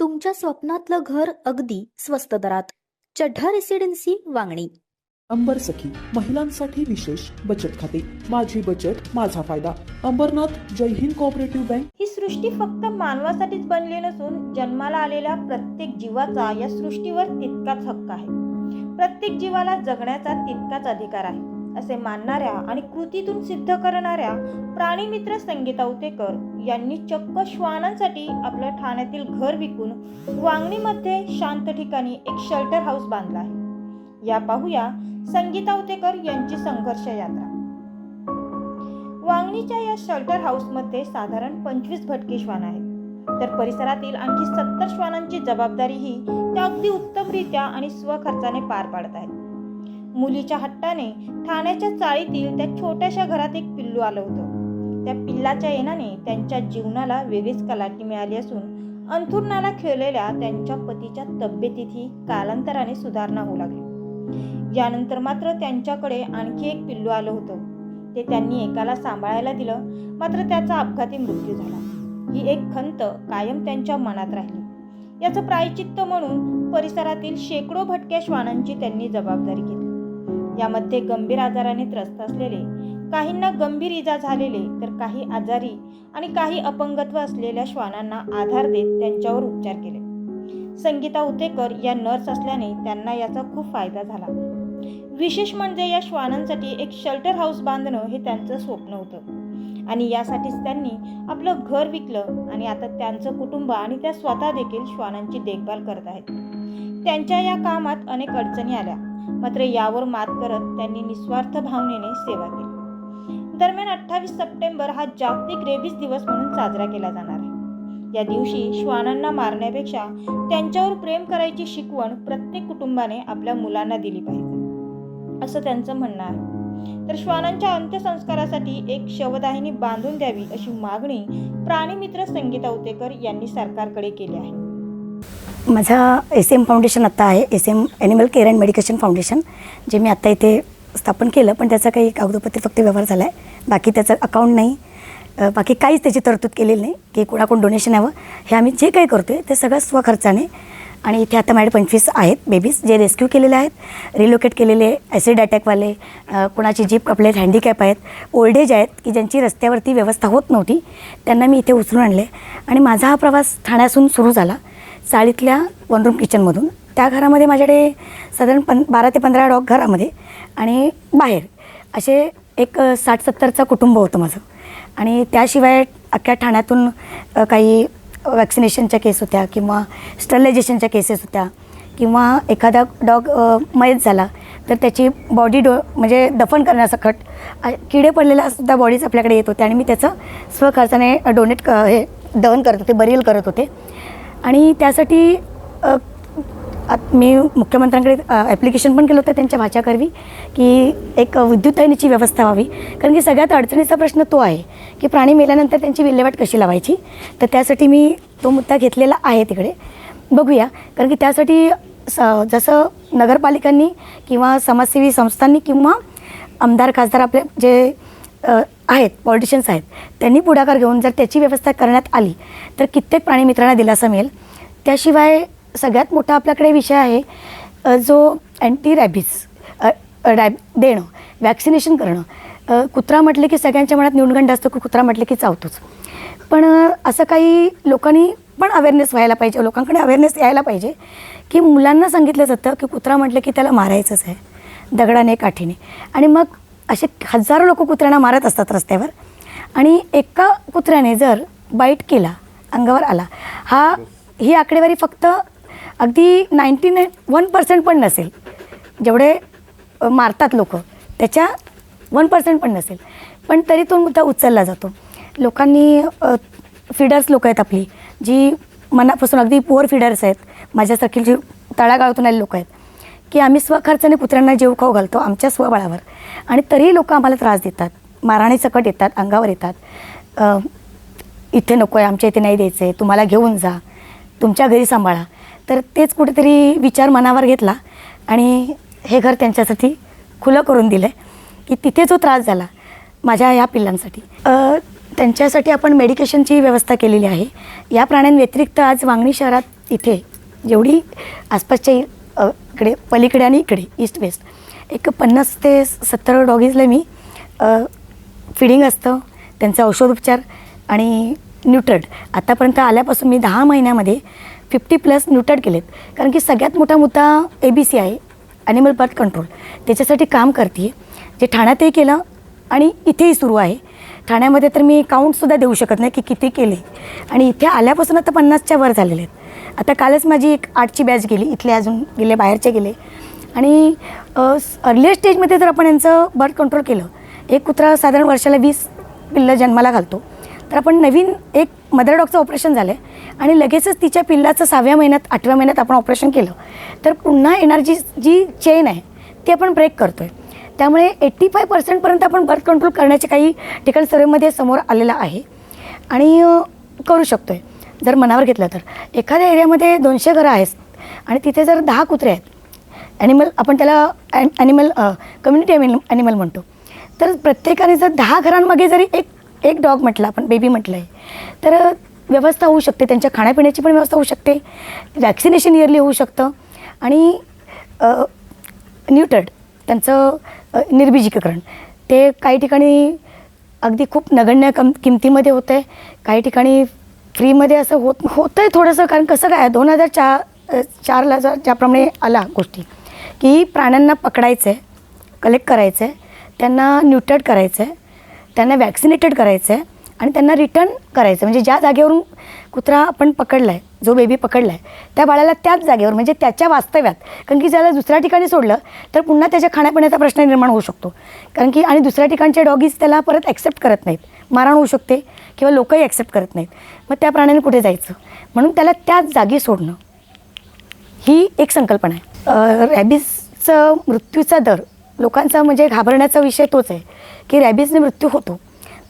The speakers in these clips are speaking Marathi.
तुमच्या स्वप्नातलं घर अगदी स्वस्त दरात. चढ्ढा रेसिडेन्सी वांगणी. अंबर सखी महिलांसाठी विशेष बचत खाते. माझी बचत माझा फायदा. अंबरनाथ जय हिंद कोऑपरेटिव्ह बँक ही सृष्टी फक्त मानवासाठीच बनली नसून जन्माला आलेल्या प्रत्येक जीवाचा या सृष्टीवर तितकाच हक्क आहे. प्रत्येक जीवाला जगण्याचा तितकाच अधिकार आहे. असे मानणाऱ्या आणि कृतीतून सिद्ध करणाऱ्या प्राणीमित्र संगीता उतेकर यांनी चक्क श्वानांसाठी आपलं ठाण्यातील घर विकून वांगणीमध्ये शांत ठिकाणी एक शेल्टर हाऊस बांधला आहे. या पाहूया संगीता उतेकर यांची संघर्ष यात्रा. वांगणीच्या या शेल्टर हाऊसमध्ये साधारण पंचवीस भटकी श्वान आहेत. तर परिसरातील आणखी सत्तर श्वानांची जबाबदारीही त्या अगदी उत्तमरित्या आणि स्वखर्चाने पार पाडत आहेत. मुलीच्या हट्टाने ठाण्याच्या चाळीतील त्या छोट्याशा घरात एक पिल्लू आलं होतं. त्या पिल्लाच्या येण्याने त्यांच्या जीवनाला वेगळीच कलाटी मिळाली असून अंथुरणाला खेळलेल्या त्यांच्या पतीच्या तब्येतीतही कालांतराने सुधारणा होऊ लागली. यानंतर मात्र त्यांच्याकडे आणखी एक पिल्लू आलं होतं. ते त्यांनी एकाला सांभाळायला दिलं मात्र त्याचा अपघाती मृत्यू झाला. ही एक खंत कायम त्यांच्या मनात राहिली. याचं प्रायचित्त म्हणून परिसरातील शेकडो भटक्या श्वानांची त्यांनी जबाबदारी घेतली. यामध्ये गंभीर आजाराने त्रस्त असलेले काहींना गंभीर इजा झालेले तर काही आजारी आणि काही अपंगत्व असलेल्या श्वानांना आधार देत त्यांच्यावर उपचार केले. संगीता उतेकर या नर्स असल्याने त्यांना याचा खूप फायदा झाला. विशेष म्हणजे या श्वानांसाठी एक शेल्टर हाऊस बांधणं हे त्यांचं स्वप्न होतं. आणि यासाठीच त्यांनी आपलं घर विकलं आणि आता त्यांचं कुटुंब आणि त्या स्वतः देखील श्वानांची देखभाल करत आहेत. त्यांच्या या कामात अनेक अडचणी आल्या. मात्र यावर मात करत त्यांनी निस्वार्थ भावनेने सेवा केली. दरम्यान अठ्ठावीस सप्टेंबर हा जागतिक रेबीज दिवस म्हणून साजरा केला जाणार आहे. या दिवशी श्वानांना मारण्यापेक्षा त्यांच्यावर प्रेम करायची शिकवण प्रत्येक कुटुंबाने आपल्या मुलांना दिली पाहिजे असं त्यांचं म्हणणं आहे. तर श्वानांच्या अंत्यसंस्कारासाठी एक शवदाहिनी बांधून द्यावी अशी मागणी प्राणीमित्र संगीता उतेकर यांनी सरकारकडे केली आहे. माझा एस एम फाउंडेशन आत्ता आहे. S M Animal Care and Medication Foundation जे मी आत्ता इथे स्थापन केलं पण त्याचा काही कागदोपत्री फक्त व्यवहार झाला आहे बाकी त्याचं अकाउंट नाही. बाकी काहीच त्याची तरतूद केलेली नाही की कोणाकडून डोनेशन यावं. हे आम्ही जे काही करतो आहे ते सगळं स्वखर्चाने. आणि इथे आता माझ्या पंचवीस आहेत बेबीज जे रेस्क्यू केलेले आहेत. रिलोकेट केलेले ॲसिड अटॅकवाले कुणाची कोणाची जीप आपले हँडिकॅप आहेत. ओल्ड एज आहेत की ज्यांची रस्त्यावरती व्यवस्था होत नव्हती त्यांना मी इथे उचलून आणले. आणि माझा हा प्रवास ठाण्यासून सुरू झाला. चाळीतल्या वन रूम किचनमधून त्या घरामध्ये माझ्याकडे साधारण पं बारा ते पंधरा डॉग घरामध्ये आणि बाहेर असे एक साठ सत्तरचं कुटुंब होतं माझं. आणि त्याशिवाय अख्ख्या ठाण्यातून काही वॅक्सिनेशनच्या केस होत्या किंवा स्टरलायझेशनच्या केसेस होत्या किंवा एखादा डॉग मयत झाला तर त्याची बॉडी डो म्हणजे दफन करण्यासकट खट किडे पडलेल्या सुद्धा बॉडीज आपल्याकडे येत होत्या आणि मी त्याचं स्वखर्चाने डोनेट क हे दहन करत होते बरियल करत होते. आणि त्यासाठी आत- मी मुख्यमंत्र्यांकडे ॲप्लिकेशन पण केलं होतं त्यांच्या भाच्याकरवी की एक विद्युतायनीची व्यवस्था व्हावी. कारण की सगळ्यात अडचणीचा प्रश्न तो आहे की प्राणी मेल्यानंतर त्यांची विल्हेवाट कशी लावायची? तर त्यासाठी मी तो मुद्दा घेतलेला आहे तिकडे. बघूया. कारण की त्यासाठी स जसं नगरपालिकांनी किंवा समाजसेवी संस्थांनी किंवा आमदार खासदार आपले जे आहेत पॉलिटिशियन्स आहेत. त्यांनी पुढाकार घेऊन जर त्याची व्यवस्था करण्यात आली तर कित्येक प्राणीमित्रांना दिलासा मिळेल. त्याशिवाय सगळ्यात मोठा आपल्याकडे विषय आहे जो अँटी रॅबीज रॅब देणं वॅक्सिनेशन करणं. कुत्रा म्हटलं की सगळ्यांच्या मनात न्यूनगंड असतो की कुत्रा म्हटलं की चावतोच. पण असं काही लोकांनी पण अवेअरनेस व्हायला पाहिजे लोकांकडे अवेअरनेस यायला पाहिजे की मुलांना सांगितलं जातं की कुत्रा म्हटलं की त्याला मारायचंच आहे दगडाने काठीने. आणि मग असे हजारो लोक कुत्र्यांना मारत असतात रस्त्यावर. आणि एका कुत्र्याने जर बाईट केला अंगावर आला हा ही आकडेवारी फक्त अगदी नाईन्टी नाईन वन पर्सेंट पण नसेल. जेवढे मारतात लोक त्याच्या वन पर्सेंट पण नसेल. पण तरी तो मुद्दा उचलला जातो. लोकांनी फिडर्स लोक आहेत आपली जी मनापासून अगदी पुअर फिडर्स आहेत. माझ्यासारखी जी तळागाळातून आलेली लोक आहेत. की आम्ही स्वखर्चाने कुत्र्यांना जीव खाऊ घालतो आमच्या स्वबळावर. आणि तरीही लोक आम्हाला त्रास देतात. माराणे सकट येतात अंगावर येतात. इथे नको आहे आमच्या इथे नाही द्यायचं आहे तुम्हाला घेऊन जा तुमच्या घरी सांभाळा. तर तेच कुठेतरी विचार मनावर घेतला आणि हे घर त्यांच्यासाठी खुलं करून दिलं आहे की तिथे जो त्रास झाला माझ्या ह्या पिल्लांसाठी. त्यांच्यासाठी आपण मेडिकेशनची व्यवस्था केलेली आहे. या प्राण्यांव्यतिरिक्त आज वांगणी शहरात इथे जेवढी आसपासच्या इकडे पलीकडे आणि इकडे ईस्ट वेस्ट एक पन्नास ते सत्तर डॉगीजला मी फिडिंग असतं त्यांचा औषधोपचार आणि न्यूट्रड. आतापर्यंत आल्यापासून मी दहा महिन्यामध्ये फिफ्टी प्लस न्यूट्रड केलेत. कारण की सगळ्यात मोठा मुद्दा ए बी सी आहे ॲनिमल बर्थ कंट्रोल त्याच्यासाठी काम करते जे ठाण्यातही केलं आणि इथेही सुरू आहे. ठाण्यामध्ये तर मी काउंटसुद्धा देऊ शकत नाही की किती केले. आणि इथे आल्यापासून आता पन्नासच्या वर झालेले आहेत. आता कालच माझी एक आठची बॅच गेली. इथले अजून गेले बाहेरचे गेले. आणि अर्लियर स्टेजमध्ये जर आपण यांचं बर्थ कंट्रोल केलं एक कुत्रा साधारण वर्षाला वीस पिल्लं जन्माला घालतो. तर आपण नवीन एक मदर डॉगचं ऑपरेशन झालं आहे आणि लगेचच तिच्या पिल्लाचं सहाव्या महिन्यात आठव्या महिन्यात आपण ऑपरेशन केलं. तर पुन्हा एनर्जी जी चेन आहे ती आपण ब्रेक करतो आहे त्यामुळे एट्टी फाय पर्सेंटपर्यंत आपण बर्थ कंट्रोल करण्याचे काही ठिकाण सर्वेमध्ये समोर आलेलं आहे. आणि करू शकतो आहे जर मनावर घेतलं तर. एखाद्या एरियामध्ये दोनशे घरं आहेत आणि तिथे जर दहा कुत्रे आहेत ॲनिमल आपण त्याला an animal community animal animal म्हणतो. तर प्रत्येकाने जर दहा घरांमागे जरी एक एक डॉग म्हटलं आपण बेबी म्हटलं आहे तर व्यवस्था होऊ शकते. त्यांच्या खाण्यापिण्याची पण व्यवस्था होऊ शकते. वॅक्सिनेशन इयरली होऊ शकतं. आणि न्यूटर्ड त्यांचं निर्बीजीकरण. ते काही ठिकाणी अगदी खूप नगण्य कम किमतीमध्ये होतं आहे काही ठिकाणी फ्रीमध्ये असं होत होतं आहे थोडंसं कारण कसं काय दोन हजार चार चारला जर ज्याप्रमाणे आला गोष्टी की प्राण्यांना पकडायचं आहे कलेक्ट करायचं आहे त्यांना न्यूट्रेट करायचं आहे त्यांना वॅक्सिनेटेड करायचं आहे आणि त्यांना रिटर्न करायचं म्हणजे ज्या जागेवरून कुत्रा आपण पकडला आहे जो बेबी पकडला आहे त्या बाळाला त्याच जागेवर म्हणजे त्याच्या वास्तव्यात. कारण की ज्याला दुसऱ्या ठिकाणी सोडलं तर पुन्हा त्याच्या खाण्यापिण्याचा प्रश्न निर्माण होऊ शकतो. कारण की आणि दुसऱ्या ठिकाणचे डॉगीज त्याला परत ॲक्सेप्ट करत नाहीत. मारहाण होऊ शकते. किंवा लोकही ॲक्सेप्ट करत नाहीत. मग त्या प्राण्याने कुठे जायचं? म्हणून त्याला त्याच जागी सोडणं. ही एक संकल्पना आहे. रॅबिसचं मृत्यूचा दर लोकांचा म्हणजे घाबरण्याचा विषय तोच आहे की रॅबिसने मृत्यू होतो.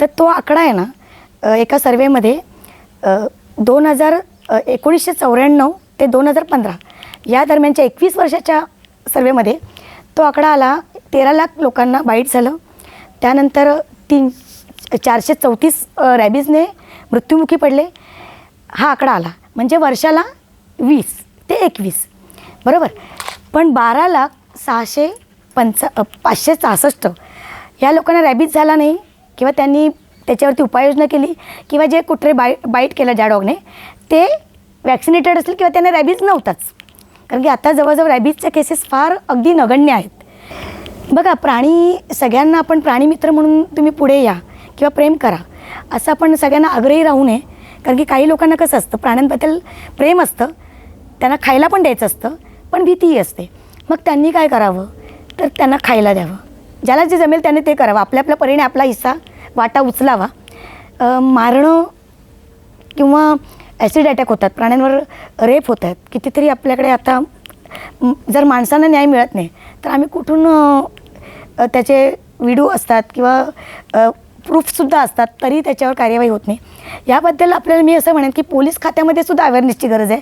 तर तो आकडा आहे ना एका सर्वेमध्ये दोन हजार एकोणीसशे चौऱ्याण्णव ते दोन हजार पंधरा या दरम्यानच्या एकवीस वर्षाच्या सर्वेमध्ये तो आकडा आला तेरा लाख लोकांना बाईट झालं. त्यानंतर तीन चारशे चौतीस रॅबीजने मृत्युमुखी पडले. हा आकडा आला. म्हणजे वर्षाला वीस ते एकवीस. बरोबर? पण बारा लाख सहाशे पंचा पाचशे सहासष्ट या लोकांना रॅबीज झाला नाही किंवा त्यांनी त्याच्यावरती उपाययोजना केली किंवा जे कुठे बाय बाईट केलं ज्या डॉगने ते वॅक्सिनेटेड असतील किंवा त्यांना रॅबीज नव्हताच. कारण की आता जवळजवळ रॅबीजच्या केसेस फार अगदी नगण्य आहेत. बघा प्राणी सगळ्यांना आपण प्राणीमित्र म्हणून तुम्ही पुढे या. किंवा प्रेम करा असं आपण सगळ्यांना आग्रही राहू नये. कारण की काही लोकांना कसं असतं प्राण्यांबद्दल प्रेम असतं त्यांना खायला पण द्यायचं असतं पण भीतीही असते. मग त्यांनी काय करावं? तर त्यांना खायला द्यावं. ज्याला जे जमेल त्याने ते करावं. आपल्या आपल्या परीने आपला हिस्सा वाटा उचलावा. मारणं किंवा ॲसिड अटॅक होतात प्राण्यांवर रेप होत आहेत कितीतरी आपल्याकडे आता जर माणसांना न्याय मिळत नाही तर आम्ही कुठून त्याचे व्हिडिओ असतात किंवा प्रूफसुद्धा असतात तरी त्याच्यावर कार्यवाही होत नाही. याबद्दल आपल्याला मी असं म्हणेन की पोलीस खात्यामध्ये सुद्धा अवेअरनेसची गरज आहे.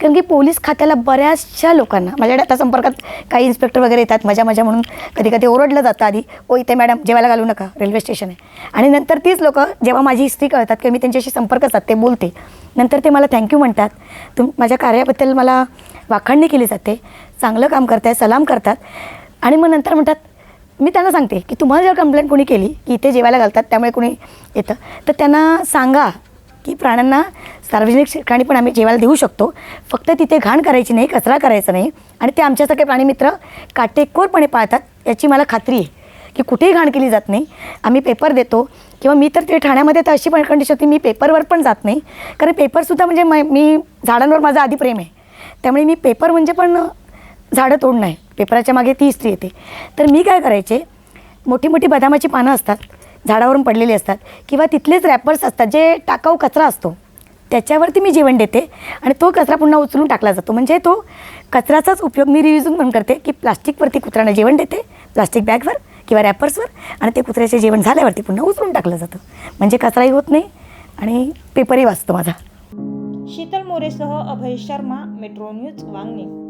कारण की पोलीस खात्याला बऱ्याचशा लोकांना माझ्याकडे आता संपर्कात काही इन्स्पेक्टर वगैरे येतात मजा मजा म्हणून कधी कधी ओरडलं जातं आधी ओ इथे मॅडम जेवायला घालू नका रेल्वे स्टेशन आहे. आणि नंतर तीच लोकं जेव्हा माझी हिस्ट्री कळतात किंवा मी त्यांच्याशी संपर्क साधते बोलते. नंतर ते मला थँक्यू म्हणतात. तुम माझ्या कार्याबद्दल मला वाखाणणी केली जाते. चांगलं काम करताय सलाम करतात. आणि मग नंतर म्हणतात मी त्यांना सांगते की तुम्हाला जर कंप्लेंट कोणी केली की इथे जेवायला घालतात त्यामुळे कोणी येतं तर त्यांना सांगा की प्राण्यांना सार्वजनिक ठिकाणी पण आम्ही जेवायला देऊ शकतो. फक्त तिथे घाण करायची नाही कचरा करायचा नाही. आणि ते आमच्यासारखे प्राणीमित्र काटेकोरपणे पाळतात याची मला खात्री आहे की कुठेही घाण केली जात नाही. आम्ही पेपर देतो किंवा मी तर ते ठाण्यामध्ये तर अशी पण कंडिशन होती मी पेपरवर पण जात नाही. कारण पेपरसुद्धा म्हणजे म मी झाडांवर माझं आधी प्रेम आहे. त्यामुळे मी पेपर म्हणजे पण झाडं तोडणं आहे पेपराच्या मागे ती हिस्ट्री येते. तर मी काय करायचे? मोठी मोठी बदामाची पानं असतात झाडावरून पडलेली असतात किंवा तिथलेच रॅपर्स असतात जे टाकाऊ कचरा असतो. त्याच्यावरती मी जेवण देते आणि तो कचरा पुन्हा उचलून टाकला जातो. म्हणजे तो कचऱ्याचाच उपयोग मी रियुजून पण करते की प्लास्टिकवरती कुत्र्यांना जेवण देते प्लास्टिक बॅगवर किंवा रॅपर्सवर आणि ते कुत्र्याचे जेवण झाल्यावरती पुन्हा उचलून टाकलं जातं. म्हणजे कचराही होत नाही आणि पेपरही वाचतो माझा. शीतल मोरेसह अभय शर्मा मेट्रो न्यूज वांगणी.